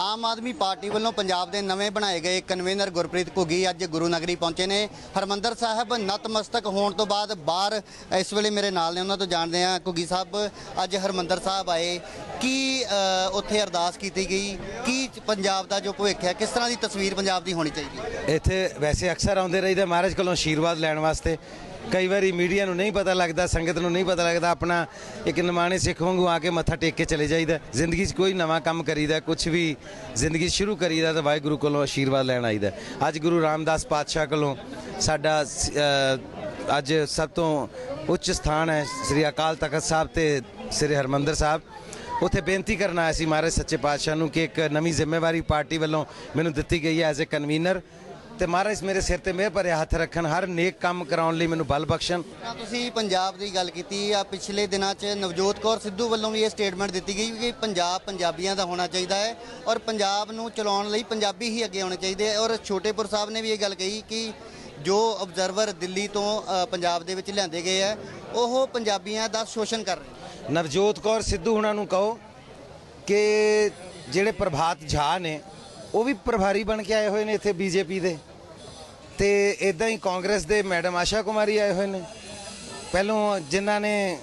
Aam Aadmi party ਵੱਲੋਂ ਪੰਜਾਬ ਦੇ ਨਵੇਂ ਬਣਾਏ ਗਏ ਕਨਵੀਨਰ ਗੁਰਪ੍ਰੀਤ ਘੁੱਗੀ ਅੱਜ ਗੁਰੂ ਨਗਰੀ ਪਹੁੰਚੇ ਨੇ। ਹਰਮੰਦਰ ਸਾਹਿਬ ਨਤਮਸਤਕ ਹੋਣ ਤੋਂ ਬਾਅਦ ਬਾਹਰ ਇਸ ਵੇਲੇ ਮੇਰੇ ਨਾਲ ਨੇ, ਉਹਨਾਂ ਤੋਂ ਜਾਣਦੇ ਆ ਘੁੱਗੀ ਸਾਹਿਬ, ਅੱਜ ਹਰਮੰਦਰ ਸਾਹਿਬ ਆਏ। ਕੀ ਉੱਥੇ ਅਰਦਾਸ ਕੀਤੀ ਗਈ? ਕੀ ਪੰਜਾਬ ਦਾ ਜੋ ਭਵਿੱਖ ਹੈ, ਕਿਸ ਤਰ੍ਹਾਂ ਦੀ ਤਸਵੀਰ ਪੰਜਾਬ ਦੀ ਹੋਣੀ ਚਾਹੀਦੀ ਹੈ? ਇੱਥੇ ਵੈਸੇ ਅਕਸਰ ਆਉਂਦੇ ਰਹੀਦਾ, ਮਹਾਰਾਜ ਕੋਲੋਂ ਆਸ਼ੀਰਵਾਦ ਲੈਣ ਵਾਸਤੇ। ਕਈ ਵਾਰੀ ਮੀਡੀਆ ਨੂੰ ਨਹੀਂ ਪਤਾ ਲੱਗਦਾ, ਸੰਗਤ ਨੂੰ ਨਹੀਂ ਪਤਾ ਲੱਗਦਾ, ਆਪਣਾ ਇੱਕ ਨਿਮਾਣੇ ਸਿੱਖ ਵਾਂਗੂ ਆ ਕੇ ਮੱਥਾ ਟੇਕ ਕੇ ਚਲੇ ਜਾਈਦਾ। ਜ਼ਿੰਦਗੀ 'ਚ ਕੋਈ ਨਵਾਂ ਕੰਮ ਕਰੀਦਾ ਕੁਝ ਵੀ ਜ਼ਿੰਦਗੀ ਸ਼ੁਰੂ ਕਰੀਦਾ ਤਾਂ ਵਾਹਿਗੁਰੂ ਕੋਲੋਂ ਆਸ਼ੀਰਵਾਦ ਲੈਣ ਆਈਦਾ। ਅੱਜ ਗੁਰੂ ਰਾਮਦਾਸ ਪਾਤਸ਼ਾਹ ਕੋਲੋਂ ਸਾਡਾ ਅੱਜ ਸਭ ਤੋਂ ਉੱਚ ਸਥਾਨ ਹੈ ਸ੍ਰੀ ਅਕਾਲ ਤਖਤ ਸਾਹਿਬ ਤੇ ਸ੍ਰੀ ਹਰਮੰਦਰ ਸਾਹਿਬ। ਉੱਥੇ ਬੇਨਤੀ ਕਰਨ ਆਇਆ ਸੀ ਮਹਾਰਾਜ ਸੱਚੇ ਪਾਤਸ਼ਾਹ ਨੂੰ ਕਿ ਇੱਕ ਨਵੀਂ ਜ਼ਿੰਮੇਵਾਰੀ ਪਾਰਟੀ ਵੱਲੋਂ ਮੈਨੂੰ ਦਿੱਤੀ ਗਈ ਹੈ ਐਜ਼ ਅ ਕਨਵੀਨਰ। ਤੇ ਮਹਾਰਾਜ ਮੇਰੇ ਸਿਰ ਤੇ ਮਿਹਰ ਭਰਿਆ ਹੱਥ ਰੱਖਣ ਹਰ ਨੇਕ ਕੰਮ ਕਰਾਉਣ ਲਈ ਮੈਨੂੰ ਬਲ ਬਖਸ਼ਣ। ਤਾਂ ਤੁਸੀਂ ਪੰਜਾਬ ਦੀ ਗੱਲ ਕੀਤੀ ਆ ਪਿਛਲੇ ਦਿਨਾਂ 'ਚ ਨਵਜੋਤ ਕੌਰ ਸਿੱਧੂ ਵੱਲੋਂ ਵੀ ਇਹ ਸਟੇਟਮੈਂਟ ਦਿੱਤੀ ਗਈ ਕਿ ਪੰਜਾਬ ਪੰਜਾਬੀਆਂ ਦਾ ਹੋਣਾ ਚਾਹੀਦਾ ਹੈ ਔਰ ਪੰਜਾਬ ਨੂੰ ਚਲਾਉਣ ਲਈ ਪੰਜਾਬੀ ਹੀ ਅੱਗੇ ਆਉਣੇ ਚਾਹੀਦੇ ਹੈ। ਔਰ ਛੋਟੇਪੁਰ ਸਾਹਿਬ ਨੇ ਵੀ ਇਹ ਗੱਲ ਕਹੀ ਕਿ ਜੋ ਆਬਜ਼ਰਵਰ ਦਿੱਲੀ ਤੋਂ ਪੰਜਾਬ ਦੇ ਵਿੱਚ ਲਿਆਂਦੇ ਗਏ ਹੈ ਉਹ ਪੰਜਾਬੀਆਂ ਦਾ ਸ਼ੋਸ਼ਣ ਕਰ ਰਹੇ ਨਵਜੋਤ ਕੌਰ ਸਿੱਧੂ ਹੁਣਾਂ ਨੂੰ ਕਹੋ ਕਿ ਜਿਹੜੇ ਪ੍ਰਭਾਤ ਝਾ ਨੇ ਉਹ ਵੀ ਪ੍ਰਭਾਰੀ ਬਣ ਕੇ ਆਏ ਹੋਏ ਨੇ ਇੱਥੇ ਬੀਜੇਪੀ ਦੇ। ਤੇ ਇਦਾਂ ਹੀ ਕਾਂਗਰਸ ਦੇ ਮੈਡਮ ਆਸ਼ਾ ਕੁਮਾਰੀ ਆਏ ਹੋਏ ਨੇ। ਪਹਿਲੋਂ ਜਿਨ੍ਹਾਂ ਨੇ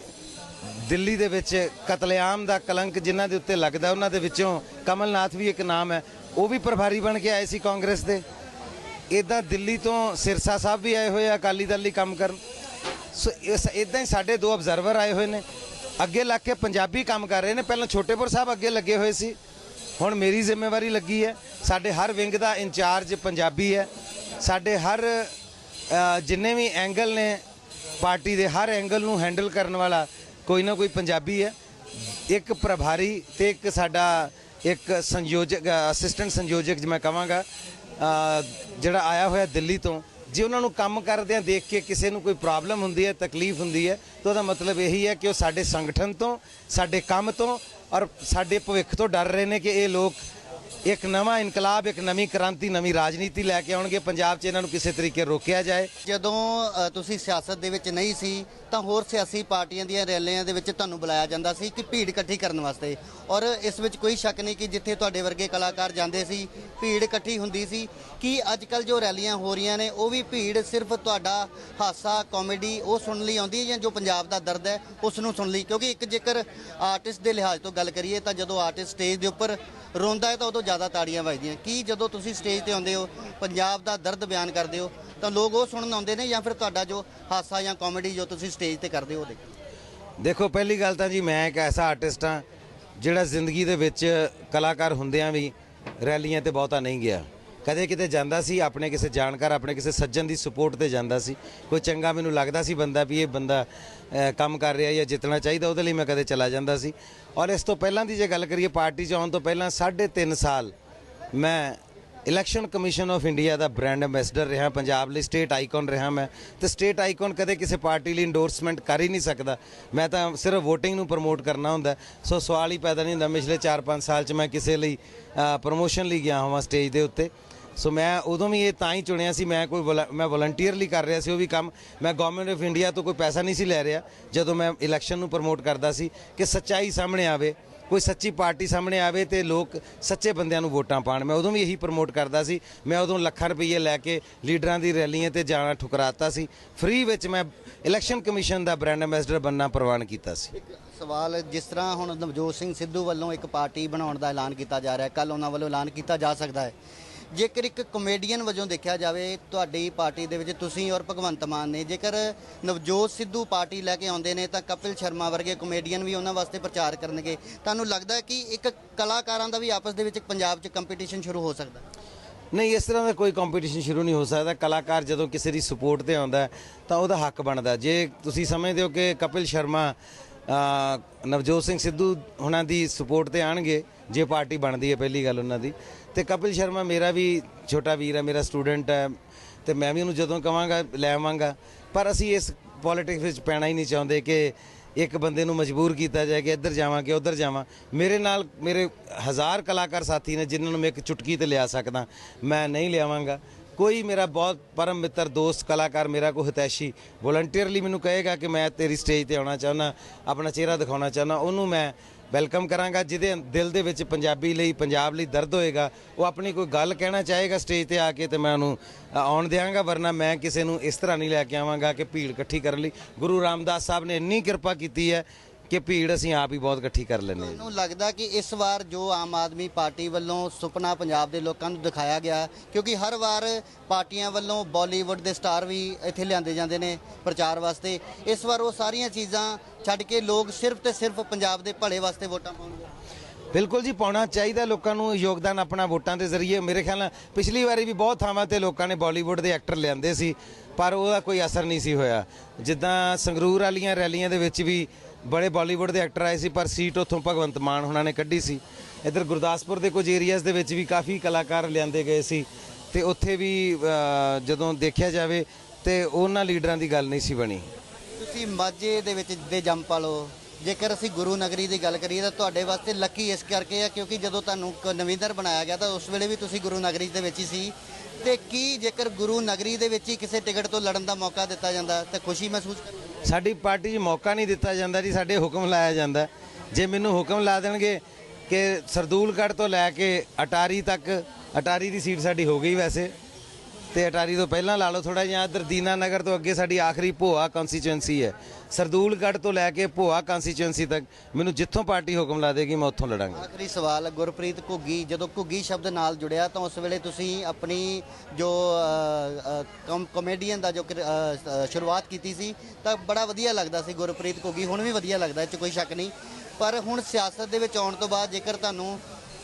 ਦਿੱਲੀ ਦੇ ਵਿੱਚ ਕਤਲੇਆਮ ਦਾ ਕਲੰਕ ਜਿਨ੍ਹਾਂ ਦੇ ਉੱਤੇ ਲੱਗਦਾ, ਉਹਨਾਂ ਦੇ ਵਿੱਚੋਂ ਕਮਲਨਾਥ ਵੀ ਇੱਕ ਨਾਮ ਹੈ। ਉਹ ਵੀ ਪ੍ਰਭਾਰੀ ਬਣ ਕੇ ਆਏ ਸੀ ਕਾਂਗਰਸ ਦੇ। ਇਦਾਂ ਦਿੱਲੀ ਤੋਂ ਸਿਰਸਾ ਸਾਹਿਬ ਵੀ ਆਏ ਹੋਏ ਆ, ਅਕਾਲੀ ਦਲ ਲਈ ਕੰਮ ਕਰਨ। ਸੋ ਇਸ ਇਦਾਂ ਹੀ ਸਾਡੇ ਦੋ ਅਬਜ਼ਰਵਰ ਆਏ ਹੋਏ ਨੇ। ਅੱਗੇ ਲੱਗ ਕੇ ਪੰਜਾਬੀ ਕੰਮ ਕਰ ਰਹੇ ਨੇ। ਪਹਿਲਾਂ ਛੋਟੇਪੁਰ ਸਾਹਿਬ ਅੱਗੇ ਲੱਗੇ ਹੋਏ ਸੀ। ਹੁਣ ਮੇਰੀ ਜ਼ਿੰਮੇਵਾਰੀ ਲੱਗੀ ਹੈ। ਸਾਡੇ ਹਰ ਵਿੰਗ ਦਾ ਇੰਚਾਰਜ ਪੰਜਾਬੀ ਹੈ। ਸਾਡੇ ਹਰ ਜਿੰਨੇ ਵੀ ਐਂਗਲ ਨੇ, ਪਾਰਟੀ ਦੇ ਹਰ ਐਂਗਲ ਨੂੰ ਹੈਂਡਲ ਕਰਨ ਵਾਲਾ ਕੋਈ ਨਾ ਕੋਈ ਪੰਜਾਬੀ ਹੈ। ਇੱਕ ਪ੍ਰਭਾਰੀ ਤੇ ਇੱਕ ਸਾਡਾ ਇੱਕ ਸੰਯੋਜਕ ਅਸਿਸਟੈਂਟ ਸੰਯੋਜਕ ਜਿਵੇਂ ਕਹਾਂਗਾ ਜਿਹੜਾ ਆਇਆ ਹੋਇਆ ਦਿੱਲੀ ਤੋਂ, ਜੇ ਉਹਨਾਂ ਨੂੰ ਕੰਮ ਕਰਦਿਆਂ ਦੇਖ ਕੇ ਕਿਸੇ ਨੂੰ ਕੋਈ ਪ੍ਰੋਬਲਮ ਹੁੰਦੀ ਹੈ, ਤਕਲੀਫ ਹੁੰਦੀ ਹੈ, ਤਾਂ ਉਹਦਾ ਮਤਲਬ ਇਹੀ ਹੈ ਕਿ ਉਹ ਸਾਡੇ ਸੰਗਠਨ ਤੋਂ, ਸਾਡੇ ਕੰਮ ਤੋਂ ਔਰ ਸਾਡੇ ਭਵਿੱਖ ਤੋਂ ਡਰ ਰਹੇ ਨੇ ਕਿ ਇਹ ਲੋਕ ਇੱਕ ਨਵਾਂ ਇਨਕਲਾਬ, ਇੱਕ ਨਵੀਂ ਕ੍ਰਾਂਤੀ, ਨਵੀਂ ਰਾਜਨੀਤੀ ਲੈ ਕੇ ਆਉਣਗੇ। ਪੰਜਾਬ 'ਚ ਇਹਨਾਂ ਨੂੰ ਕਿਸੇ ਤਰੀਕੇ ਰੋਕਿਆ ਜਾਏ। ਜਦੋਂ ਤੁਸੀਂ ਸਿਆਸਤ ਦੇ ਵਿੱਚ ਨਹੀਂ ਸੀ, ਤਾਂ ਹੋਰ ਸਿਆਸੀ ਪਾਰਟੀਆਂ ਦੀਆਂ ਰੈਲੀਆਂ ਦੇ ਵਿੱਚ ਤੁਹਾਨੂੰ ਬੁਲਾਇਆ ਜਾਂਦਾ ਸੀ ਕਿ ਭੀੜ ਇਕੱਠੀ ਕਰਨ ਵਾਸਤੇ। ਔਰ ਇਸ ਵਿੱਚ ਕੋਈ ਸ਼ੱਕ ਨਹੀਂ ਕਿ ਜਿੱਥੇ ਤੁਹਾਡੇ ਵਰਗੇ ਕਲਾਕਾਰ ਜਾਂਦੇ ਸੀ, ਭੀੜ ਇਕੱਠੀ ਹੁੰਦੀ ਸੀ, ਕਿ ਅੱਜ ਕੱਲ ਜੋ ਰੈਲੀਆਂ ਹੋ ਰਹੀਆਂ ਨੇ, ਉਹ ਵੀ ਭੀੜ ਸਿਰਫ ਤੁਹਾਡਾ ਹਾਸਾ, ਕਾਮੇਡੀ, ਉਹ ਸੁਣਨ ਲਈ ਆਉਂਦੀ ਹੈ ਜਾਂ ਜੋ ਪੰਜਾਬ ਦਾ ਦਰਦ ਹੈ, ਉਸ ਨੂੰ ਸੁਣਨ ਲਈ? ਕਿਉਂਕਿ ਇੱਕ ਜੇਕਰ ਆਰਟਿਸਟ ਦੇ ਲਿਹਾਜ਼ ਤੋਂ ਗੱਲ ਕਰੀਏ, ਤਾਂ ਜਦੋਂ ਆਰਟਿਸਟ ਸਟੇਜ ਦੇ ਉੱਪਰ ਰੋਂਦਾ ਹੈ, ਤਾਂ ਉਦੋਂ ਜ਼ਿਆਦਾ ਤਾੜੀਆਂ ਵੱਜਦੀਆਂ। ਕੀ ਜਦੋਂ ਤੁਸੀਂ ਸਟੇਜ ਤੇ ਆਉਂਦੇ ਹੋ, ਪੰਜਾਬ ਦਾ ਦਰਦ ਬਿਆਨ ਕਰਦੇ ਹੋ, ਤਾਂ ਲੋਕ ਉਹ ਸੁਣਨ ਆਉਂਦੇ ਨੇ ਜਾਂ ਫਿਰ ਤੁਹਾਡਾ ਜੋ ਹਾਸਾ ਜਾਂ ਕਾਮੇਡੀ ਜੋ ਤੁਸੀਂ ਸਟੇਜ ਤੇ ਕਰਦੇ ਹੋ, ਉਹ ਦੇਖੋ। ਦੇਖੋ, ਪਹਿਲੀ ਗੱਲ ਤਾਂ ਜੀ ਮੈਂ ਇੱਕ ਐਸਾ ਆਰਟਿਸਟ ਹਾਂ, ਜਿਹੜਾ ਜ਼ਿੰਦਗੀ ਦੇ ਵਿੱਚ ਕਲਾਕਾਰ ਹੁੰਦਿਆਂ ਵੀ ਰੈਲੀਆਂ ਤੇ ਬਹੁਤਾ ਨਹੀਂ ਗਿਆ। ਕਦੇ ਕਿਤੇ ਜਾਂਦਾ ਸੀ, ਆਪਣੇ ਕਿਸੇ ਜਾਣਕਾਰ, ਆਪਣੇ ਕਿਸੇ ਸੱਜਣ ਦੀ ਸਪੋਰਟ ਤੇ ਜਾਂਦਾ ਸੀ। ਕੋਈ ਚੰਗਾ ਮੈਨੂੰ ਲੱਗਦਾ ਸੀ ਬੰਦਾ ਵੀ ਇਹ ਬੰਦਾ ਕੰਮ ਕਰ ਰਿਹਾ ਜਾਂ ਜਿੱਤਣਾ ਚਾਹੀਦਾ, ਉਹਦੇ ਲਈ ਮੈਂ ਕਦੇ ਚਲਾ ਜਾਂਦਾ ਸੀ। ਔਰ ਇਸ ਤੋਂ ਪਹਿਲਾਂ ਦੀ ਜੇ ਗੱਲ ਕਰੀਏ, ਪਾਰਟੀ 'ਚ ਆਉਣ ਤੋਂ ਪਹਿਲਾਂ 3.5 ਸਾਲ ਮੈਂ ਇਲੈਕਸ਼ਨ ਕਮਿਸ਼ਨ ਆਫ ਇੰਡੀਆ ਦਾ ਬ੍ਰਾਂਡ ਐਮਬੈਸਡਰ ਰਿਹਾ, ਪੰਜਾਬ ਲਈ ਸਟੇਟ ਆਈਕਨ ਰਿਹਾ ਮੈਂ। ਤੇ ਸਟੇਟ ਆਈਕਨ ਕਦੇ ਕਿਸੇ ਪਾਰਟੀ ਲਈ ਇੰਡੋਰਸਮੈਂਟ ਕਰ ਹੀ ਨਹੀਂ ਸਕਦਾ। ਮੈਂ ਤਾਂ ਸਿਰਫ VOTING ਨੂੰ ਪ੍ਰਮੋਟ ਕਰਨਾ ਹੁੰਦਾ। ਸੋ ਸਵਾਲ ਹੀ ਪੈਦਾ ਨਹੀਂ ਹੁੰਦਾ, ਪਿਛਲੇ 4-5 ਸਾਲ 'ਚ ਮੈਂ ਕਿਸੇ ਲਈ ਪ੍ਰਮੋਸ਼ਨ ਲਈ ਗਿਆ ਹਾਂ ਸਟੇਜ ਦੇ ਉੱਤੇ। ਸੋ ਮੈਂ ਉਦੋਂ ਵੀ ਇਹ ਤਾਂ ਹੀ ਚੁਣਿਆ ਸੀ, ਮੈਂ ਕੋਈ ਵੋਲਾ- ਮੈਂ ਵਲੰਟੀਅਰਲੀ ਕਰ ਰਿਹਾ ਸੀ, ਉਹ ਵੀ ਕੰਮ। ਮੈਂ ਗਵਰਨਮੈਂਟ ਆਫ ਇੰਡੀਆ ਤੋਂ ਕੋਈ ਪੈਸਾ ਨਹੀਂ ਸੀ ਲੈ ਰਿਹਾ, ਜਦੋਂ ਮੈਂ ਇਲੈਕਸ਼ਨ ਨੂੰ ਪ੍ਰਮੋਟ ਕਰਦਾ ਸੀ ਕਿ ਸੱਚਾਈ ਸਾਹਮਣੇ ਆਵੇ, ਕੋਈ ਸੱਚੀ ਪਾਰਟੀ ਸਾਹਮਣੇ ਆਵੇ ਤੇ ਲੋਕ ਸੱਚੇ ਬੰਦਿਆਂ ਨੂੰ ਵੋਟਾਂ ਪਾਣ। ਮੈਂ ਉਦੋਂ ਵੀ ਇਹੀ ਪ੍ਰਮੋਟ ਕਰਦਾ ਸੀ। ਮੈਂ ਉਦੋਂ ਲੱਖਾਂ ਰੁਪਏ ਲੈ ਕੇ ਲੀਡਰਾਂ ਦੀ ਰੈਲੀਆਂ ਤੇ ਜਾਣਾ ਠੁਕਰਾਤਾ ਸੀ। ਫ੍ਰੀ ਵਿੱਚ ਮੈਂ ਇਲੈਕਸ਼ਨ ਕਮਿਸ਼ਨ ਦਾ ਬ੍ਰਾਂਡ ਐਮਬੈਸਡਰ ਬੰਨਾ ਪ੍ਰਵਾਨ ਕੀਤਾ ਸੀ। ਇੱਕ ਸਵਾਲ, ਜਿਸ ਤਰ੍ਹਾਂ ਹੁਣ ਨਵਜੋਤ ਸਿੰਘ ਸਿੱਧੂ ਵੱਲੋਂ ਇੱਕ ਪਾਰਟੀ ਬਣਾਉਣ ਦਾ ਐਲਾਨ ਕੀਤਾ ਜਾ ਰਿਹਾ ਹੈ ਕੱਲ ਉਹਨਾਂ ਵੱਲੋਂ ਐਲਾਨ ਕੀਤਾ ਜਾ ਸਕਦਾ ਹੈ। ਜੇਕਰ ਇੱਕ ਕਮੇਡੀਅਨ ਵਜੋਂ ਦੇਖਿਆ ਜਾਵੇ, ਤੁਹਾਡੀ ਪਾਰਟੀ ਦੇ ਵਿੱਚ ਤੁਸੀਂ ਔਰ ਭਗਵੰਤ ਮਾਨ ਨੇ, ਜੇਕਰ ਨਵਜੋਤ ਸਿੱਧੂ ਪਾਰਟੀ ਲੈ ਕੇ ਆਉਂਦੇ ਨੇ, ਤਾਂ ਕਪਿਲ ਸ਼ਰਮਾ ਵਰਗੇ ਕਮੇਡੀਅਨ ਵੀ ਉਹਨਾਂ ਵਾਸਤੇ ਪ੍ਰਚਾਰ ਕਰਨਗੇ। ਤੁਹਾਨੂੰ ਲੱਗਦਾ ਕਿ ਇੱਕ ਕਲਾਕਾਰਾਂ ਦਾ ਵੀ ਆਪਸ ਦੇ ਵਿੱਚ ਪੰਜਾਬ 'ਚ ਕੰਪੀਟੀਸ਼ਨ ਸ਼ੁਰੂ ਹੋ ਸਕਦਾ? ਨਹੀਂ, ਇਸ ਤਰ੍ਹਾਂ ਦਾ ਕੋਈ ਕੰਪੀਟੀਸ਼ਨ ਸ਼ੁਰੂ ਨਹੀਂ ਹੋ ਸਕਦਾ। ਕਲਾਕਾਰ ਜਦੋਂ ਕਿਸੇ ਦੀ ਸਪੋਰਟ ਤੇ ਆਉਂਦਾ ਤਾਂ ਉਹਦਾ ਹੱਕ ਬਣਦਾ ਜੇ ਤੁਸੀਂ ਸਮਝਦੇ ਹੋ ਕਿ ਕਪਿਲ ਸ਼ਰਮਾ ਨਵਜੋਤ ਸਿੰਘ ਸਿੱਧੂ ਉਹਨਾਂ ਦੀ ਸਪੋਰਟ ਤੇ ਆਣਗੇ ਜੇ ਪਾਰਟੀ ਬਣਦੀ ਹੈ ਪਹਿਲੀ ਗੱਲ ਉਹਨਾਂ ਦੀ। ਤੇ ਕਪਿਲ ਸ਼ਰਮਾ ਮੇਰਾ ਵੀ ਛੋਟਾ ਵੀਰ ਹੈ, ਮੇਰਾ ਸਟੂਡੈਂਟ ਹੈ। ਤੇ ਮੈਂ ਵੀ ਉਹਨੂੰ ਜਦੋਂ ਕਵਾਂਗਾ, ਲੈ ਆਵਾਂਗਾ। ਪਰ ਅਸੀਂ ਇਸ ਪੋਲਿਟਿਕਸ ਵਿੱਚ ਪੈਣਾ ਹੀ ਨਹੀਂ ਚਾਹੁੰਦੇ ਕਿ ਇੱਕ ਬੰਦੇ ਨੂੰ ਮਜਬੂਰ ਕੀਤਾ ਜਾਏ ਕਿ ਇੱਧਰ ਜਾਵਾਂ ਕਿ ਉੱਧਰ ਜਾਵਾਂ। ਮੇਰੇ ਨਾਲ ਮੇਰੇ ਹਜ਼ਾਰ ਕਲਾਕਾਰ ਸਾਥੀ ਨੇ ਜਿਨ੍ਹਾਂ ਨੂੰ ਮੈਂ ਇੱਕ ਚੁਟਕੀ ਤੇ ਲਿਆ ਸਕਦਾ, ਮੈਂ ਨਹੀਂ ਲਿਆਵਾਂਗਾ। ਕੋਈ ਮੇਰਾ ਬਹੁਤ ਪਰਮ ਮਿੱਤਰ, ਦੋਸਤ, ਕਲਾਕਾਰ, ਮੇਰਾ ਕੋਈ ਹਤੈਸ਼ੀ ਵੋਲੰਟੀਅਰਲੀ ਮੈਨੂੰ ਕਹੇਗਾ ਕਿ ਮੈਂ ਤੇਰੀ ਸਟੇਜ ਤੇ ਆਉਣਾ ਚਾਹੁੰਦਾ, ਆਪਣਾ ਚਿਹਰਾ ਦਿਖਾਉਣਾ ਚਾਹੁੰਦਾ, ਉਹਨੂੰ ਮੈਂ ਵੈਲਕਮ ਕਰਾਂਗਾ, ਜਿਹਦੇ ਦਿਲ ਦੇ ਵਿੱਚ ਪੰਜਾਬੀ ਲਈ, ਪੰਜਾਬ ਲਈ ਦਰਦ ਹੋਏਗਾ, ਉਹ ਆਪਣੀ ਕੋਈ ਗੱਲ ਕਹਿਣਾ ਚਾਹੇਗਾ ਸਟੇਜ ਤੇ ਆ ਕੇ ਤੇ ਮੈਂ ਉਹਨੂੰ ਆਉਣ ਦਿਆਂਗਾ, ਵਰਨਾ ਮੈਂ ਕਿਸੇ ਨੂੰ ਇਸ ਤਰ੍ਹਾਂ ਨਹੀਂ ਲੈ ਕੇ ਆਵਾਂਗਾ ਕਿ ਭੀੜ ਇਕੱਠੀ ਕਰਨ ਲਈ। ਗੁਰੂ ਰਾਮਦਾਸ ਸਾਹਿਬ ਨੇ ਇੰਨੀ ਕਿਰਪਾ ਕੀਤੀ ਹੈ ਕਿ ਭੀੜ ਅਸੀਂ ਆਪ ਹੀ ਬਹੁਤ ਇਕੱਠੀ ਕਰ ਲੈਂਦੇ ਹਾਂ ਤੁਹਾਨੂੰ ਲੱਗਦਾ ਕਿ ਇਸ ਵਾਰ ਜੋ ਆਮ ਆਦਮੀ ਪਾਰਟੀ ਵੱਲੋਂ ਸੁਪਨਾ ਪੰਜਾਬ ਦੇ ਲੋਕਾਂ ਨੂੰ ਦਿਖਾਇਆ ਗਿਆ ਕਿਉਂਕਿ ਹਰ ਵਾਰ ਪਾਰਟੀਆਂ ਵੱਲੋਂ ਬਾਲੀਵੁੱਡ ਦੇ ਸਟਾਰ ਵੀ ਇੱਥੇ ਲਿਆਂਦੇ ਜਾਂਦੇ ਨੇ ਪ੍ਰਚਾਰ ਵਾਸਤੇ ਇਸ ਵਾਰ ਉਹ ਸਾਰੀਆਂ ਚੀਜ਼ਾਂ ਛੱਡ ਕੇ ਲੋਕ ਸਿਰਫ ਤੇ ਸਿਰਫ ਪੰਜਾਬ ਦੇ ਭਲੇ ਵਾਸਤੇ ਵੋਟਾਂ ਪਾਉਣਗੇ? ਬਿਲਕੁਲ ਜੀ ਪਾਉਣਾ ਚਾਹੀਦਾ ਲੋਕਾਂ ਨੂੰ ਯੋਗਦਾਨ ਆਪਣਾ ਵੋਟਾਂ ਦੇ ਜ਼ਰੀਏ। ਮੇਰੇ ਖਿਆਲ ਨਾਲ ਪਿਛਲੀ ਵਾਰੀ ਵੀ ਬਹੁਤ ਥਾਵਾਂ ਤੇ ਲੋਕਾਂ ਨੇ ਬਾਲੀਵੁੱਡ ਦੇ ਐਕਟਰ ਲਿਆਂਦੇ ਸੀ ਪਰ ਉਹਦਾ ਕੋਈ ਅਸਰ ਨਹੀਂ ਸੀ ਹੋਇਆ। ਜਿੱਦਾਂ ਸੰਗਰੂਰ ਵਾਲੀਆਂ ਰੈਲੀਆਂ ਦੇ ਵਿੱਚ ਵੀ ਬੜੇ ਬਾਲੀਵੁੱਡ ਦੇ ਐਕਟਰ ਆਏ ਸੀ, ਪਰ ਸੀਟ ਉੱਥੋਂ ਭਗਵੰਤ ਮਾਨ ਉਹਨਾਂ ਨੇ ਕੱਢੀ ਸੀ। ਇੱਧਰ ਗੁਰਦਾਸਪੁਰ ਦੇ ਕੁਝ ਏਰੀਆਜ਼ ਦੇ ਵਿੱਚ ਵੀ ਕਾਫੀ ਕਲਾਕਾਰ ਲਿਆਂਦੇ ਗਏ ਸੀ ਤੇ ਉੱਥੇ ਵੀ ਜਦੋਂ ਦੇਖਿਆ ਜਾਵੇ ਤੇ ਉਹਨਾਂ ਲੀਡਰਾਂ ਦੀ ਗੱਲ ਨਹੀਂ ਸੀ ਬਣੀ। ਤੁਸੀਂ ਮਾਝੇ ਦੇ ਵਿੱਚ ਦੇ ਜੰਮ ਲਓ। ਜੇਕਰ ਅਸੀਂ ਗੁਰੂ ਨਗਰੀ ਦੀ ਗੱਲ ਕਰੀਏ ਤਾਂ ਤੁਹਾਡੇ ਵਾਸਤੇ ਲੱਕੀ ਇਸ ਕਰਕੇ ਆ, ਕਿਉਂਕਿ ਜਦੋਂ ਤੁਹਾਨੂੰ ਕ- ਨਵੀਂਦਰ ਬਣਾਇਆ ਗਿਆ ਤਾਂ ਉਸ ਵੇਲੇ ਵੀ ਤੁਸੀਂ ਗੁਰੂ ਨਗਰੀ ਦੇ ਵਿੱਚ ਹੀ ਸੀ। ਤੇ ਕੀ ਜੇਕਰ ਗੁਰੂ ਨਗਰੀ ਦੇ ਵਿੱਚ ਹੀ ਕਿਸੇ ਟਿਕਟ ਤੋਂ ਲੜਨ ਦਾ ਮੌਕਾ ਦਿੱਤਾ ਜਾਂਦਾ, ਤਾਂ ਖੁਸ਼ੀ ਮਹਿਸੂਸ ਕਰੋਗੇ ਸਾਡੀ ਪਾਰਟੀ 'ਚ ਮੌਕਾ ਨਹੀਂ ਦਿੱਤਾ ਜਾਂਦਾ ਜੀ, ਸਾਡੇ ਹੁਕਮ ਲਾਇਆ ਜਾਂਦਾ। ਜੇ ਮੈਨੂੰ ਹੁਕਮ ਲਾ ਦੇਣਗੇ ਕਿ ਸਰਦੂਲਗੜ੍ਹ ਤੋਂ ਲੈ ਕੇ ਅਟਾਰੀ ਤੱਕ, ਅਟਾਰੀ ਦੀ ਸੀਟ ਸਾਡੀ ਹੋ ਗਈ ਵੈਸੇ। ਤੇ ਅਟਾਰੀ ਤੋਂ ਪਹਿਲਾਂ ਲਾ ਲਓ ਥੋੜਾ ਜਿਹਾ ਇੱਧਰ ਦੀਨਾਨਗਰ ਤੋਂ ਅੱਗੇ ਸਾਡੀ ਆਖਰੀ ਭੋਆ ਕਨਸਟੀਚੁਐਂਸੀ ਹੈ। ਸਰਦੂਲਗੜ੍ਹ ਤੋਂ ਲੈ ਕੇ ਭੋਆ ਕਨਸਟੀਚੁਐਂਸੀ ਤੱਕ ਮੈਨੂੰ ਜਿੱਥੋਂ ਪਾਰਟੀ ਹੁਕਮ ਲਾ ਦੇਗੀ ਮੈਂ ਉੱਥੋਂ ਲੜਾਂਗਾ। ਆਖਰੀ ਸਵਾਲ ਗੁਰਪ੍ਰੀਤ ਘੁੱਗੀ, ਜਦੋਂ ਘੁੱਗੀ ਸ਼ਬਦ ਨਾਲ ਜੁੜਿਆ ਤਾਂ ਉਸ ਵੇਲੇ ਤੁਸੀਂ ਆਪਣੀ ਜੋ ਕਮੇਡੀਅਨ ਦਾ ਜੋ ਸ਼ੁਰੂਆਤ ਕੀਤੀ ਸੀ, ਤਾਂ ਬੜਾ ਵਧੀਆ ਲੱਗਦਾ ਸੀ ਗੁਰਪ੍ਰੀਤ ਘੁੱਗੀ। ਹੁਣ ਵੀ ਵਧੀਆ ਲੱਗਦਾ, ਇਹ 'ਚ ਕੋਈ ਸ਼ੱਕ ਨਹੀਂ। ਪਰ ਹੁਣ ਸਿਆਸਤ ਦੇ ਵਿੱਚ ਆਉਣ ਤੋਂ ਬਾਅਦ ਜੇਕਰ ਤੁਹਾਨੂੰ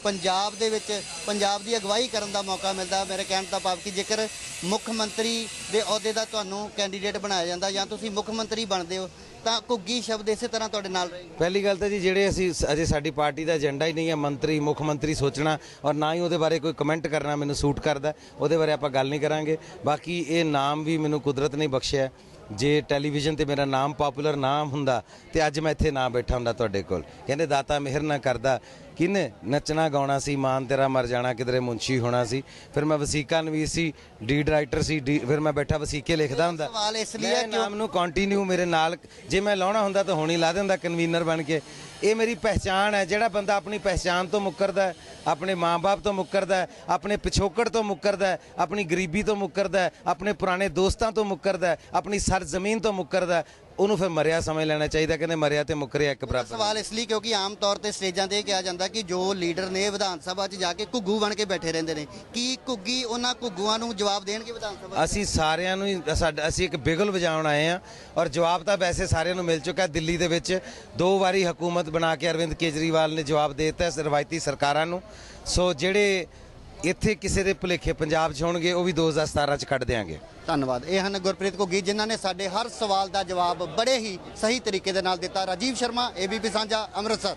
ਪੰਜਾਬ ਦੇ ਵਿੱਚ ਪੰਜਾਬ ਦੀ ਅਗਵਾਈ ਕਰਨ ਦਾ ਮੌਕਾ ਮਿਲਦਾ, ਮੇਰੇ ਕਹਿਣ ਦਾ ਭਾਵ ਕਿ ਜੇਕਰ ਮੁੱਖ ਮੰਤਰੀ ਦੇ ਅਹੁਦੇ ਦਾ ਤੁਹਾਨੂੰ ਕੈਂਡੀਡੇਟ ਬਣਾਇਆ ਜਾਂਦਾ ਜਾਂ ਤੁਸੀਂ ਮੁੱਖ ਮੰਤਰੀ ਬਣਦੇ ਹੋ, ਤਾਂ ਘੁੱਗੀ ਸ਼ਬਦ ਇਸੇ ਤਰ੍ਹਾਂ ਤੁਹਾਡੇ ਨਾਲ ਪਹਿਲੀ ਗੱਲ ਤਾਂ ਜੀ, ਜਿਹੜੇ ਅਸੀਂ ਅਜੇ ਸਾਡੀ ਪਾਰਟੀ ਦਾ ਏਜੰਡਾ ਹੀ ਨਹੀਂ ਹੈ, ਮੰਤਰੀ, ਮੁੱਖ ਮੰਤਰੀ ਸੋਚਣਾ ਔਰ ਨਾ ਹੀ ਉਹਦੇ ਬਾਰੇ ਕੋਈ ਕਮੈਂਟ ਕਰਨਾ ਮੈਨੂੰ ਸੂਟ ਕਰਦਾ, ਉਹਦੇ ਬਾਰੇ ਆਪਾਂ ਗੱਲ ਨਹੀਂ ਕਰਾਂਗੇ। ਬਾਕੀ ਇਹ ਨਾਮ ਵੀ ਮੈਨੂੰ ਕੁਦਰਤ ਨੇ ਬਖਸ਼ਿਆ। ਜੇ ਟੈਲੀਵਿਜ਼ਨ ਤੇ ਮੇਰਾ ਨਾਮ ਪਪੂਲਰ ਨਾਮ ਹੁੰਦਾ ਤੇ ਅੱਜ ਮੈਂ ਇੱਥੇ ਨਾ ਬੈਠਾ ਹੁੰਦਾ ਤੁਹਾਡੇ ਕੋਲ। ਕਹਿੰਦੇ ਦਾਤਾ ਮਿਹਰ ਨਾ ਕਰਦਾ। ਕਿਨੇ ਨੱਚਣਾ ਗਾਉਣਾ ਸੀ ਮਾਨ ਤੇਰਾ ਮਰ ਜਾਣਾ ਕਿਧਰੇ ਮੁੰਸ਼ੀ ਹੋਣਾ ਸੀ। ਫਿਰ ਮੈਂ ਵਸੀਕਾ ਨਵੀਸ ਸੀ ਡੀਡ ਰਾਈਟਰ ਸੀ ਫਿਰ ਮੈਂ ਬੈਠਾ ਵਸੀਕੇ ਲਿਖਦਾ ਹੁੰਦਾ। ਸਵਾਲ ਇਸ ਲਈ ਹੈ ਨਾਮ ਨੂੰ ਕੰਟੀਨਿਊ ਮੇਰੇ ਨਾਲ ਜੇ ਮੈਂ ਲਾਉਣਾ ਹੁੰਦਾ ਤਾਂ ਹੁਣੀ ਲਾ ਦਿੰਦਾ ਕਨਵੀਨਰ ਬਣ ਕੇ। ਇਹ ਮੇਰੀ ਪਹਿਚਾਣ ਹੈ, ਜਿਹੜਾ ਬੰਦਾ ਆਪਣੀ ਪਹਿਚਾਣ ਤੋਂ ਮੁੱਕਰਦਾ ਆਪਣੇ ਮਾਂ-ਬਾਪ ਤੋਂ ਮੁੱਕਰਦਾ ਆਪਣੇ ਪਿਛੋਕੜ ਤੋਂ ਮੁੱਕਰਦਾ ਆਪਣੀ ਗਰੀਬੀ ਤੋਂ ਮੁੱਕਰਦਾ ਆਪਣੇ ਪੁਰਾਣੇ ਦੋਸਤਾਂ ਤੋਂ ਮੁੱਕਰਦਾ ਆਪਣੀ ਸਰ ਜ਼ਮੀਨ ਤੋਂ ਮੁੱਕਰਦਾ ਉਹਨੂੰ ਫਿਰ ਮਰਿਆ ਸਮਝ ਲੈਣਾ ਚਾਹੀਦਾ ਕਹਿੰਦੇ ਮਰਿਆ ਤੇ ਮੁੱਕਰਿਆ ਇੱਕ ਬਰਾਬਰ ਸਵਾਲ ਇਸ ਲਈ ਕਿਉਂਕਿ ਆਮ ਤੌਰ ਤੇ ਸਟੇਜਾਂ ਤੇ ਇਹ ਕਿਹਾ ਜਾਂਦਾ ਕਿ ਜੋ ਲੀਡਰ ਨੇ ਵਿਧਾਨ ਸਭਾ 'ਚ ਜਾ ਕੇ ਘੁੱਗੂ ਬਣ ਕੇ ਬੈਠੇ ਰਹਿੰਦੇ ਨੇ ਕੀ ਘੁੱਗੀ ਉਹਨਾਂ ਘੁੱਗੂਆਂ ਨੂੰ ਜਵਾਬ ਦੇਣਗੇ ਵਿਧਾਨ ਸਭਾ? ਅਸੀਂ ਸਾਰਿਆਂ ਨੂੰ ਹੀ- ਸਾਡਾ ਅਸੀਂ ਇੱਕ ਬਿਗਲ ਵਜਾਉਣ ਆਏ ਆ ਔਰ ਜਵਾਬ ਤਾਂ ਵੈਸੇ ਸਾਰਿਆਂ ਨੂੰ ਮਿਲ ਚੁੱਕਾ ਦਿੱਲੀ ਦੇ ਵਿੱਚ। ਦੋ ਵਾਰੀ ਹਕੂਮਤ ਬਣਾ ਕੇ ਅਰਵਿੰਦ ਕੇਜਰੀਵਾਲ ਨੇ ਜਵਾਬ ਦੇ ਦਿੱਤਾ ਰਵਾਇਤੀ ਸਰਕਾਰਾਂ ਨੂੰ। ਸੋ ਜਿਹੜੇ ਇੱਥੇ ਕਿਸੇ ਦੇ ਭੁਲੇਖੇ ਪੰਜਾਬ 'ਚ ਹੋਣਗੇ, ਉਹ ਵੀ 2017 'ਚ ਕੱਢ ਦੇਾਂਗੇ ਧੰਨਵਾਦ। ਇਹ ਹਨ ਗੁਰਪ੍ਰੀਤ ਘੁੱਗੀ, ਜਿਨ੍ਹਾਂ ਨੇ ਸਾਡੇ ਹਰ ਸਵਾਲ ਦਾ ਜਵਾਬ ਬੜੇ ਹੀ ਸਹੀ ਤਰੀਕੇ ਦੇ ਨਾਲ ਦਿੱਤਾ। ਰਾਜੀਵ ਸ਼ਰਮਾ ਏਬੀਪੀ ਸਾਂਝਾ, ਅੰਮ੍ਰਿਤਸਰ।